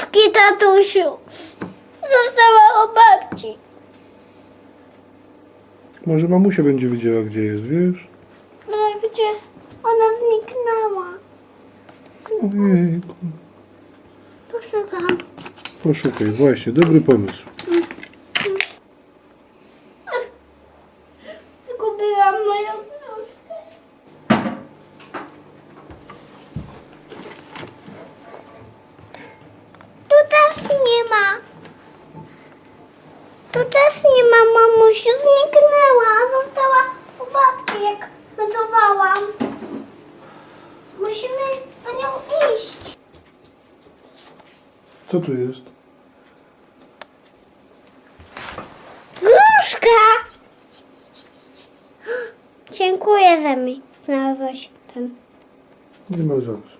gruszki, tatusiu. Została u babci. Może mamusia będzie wiedziała, gdzie jest, wiesz? Ale gdzie? Ona zniknęła. Ojejku. Poszukam. Poszukaj, właśnie, dobry pomysł. Zgubiłam moją gruszkę. Tu też nie ma. Tu też nie ma, mamusiu. Zniknęła. Została u babci, jak notowałam. Musimy po nią iść. Co tu jest? Gruszka! Dziękuję za mi. Znalazłeś ten. Nie ma za co.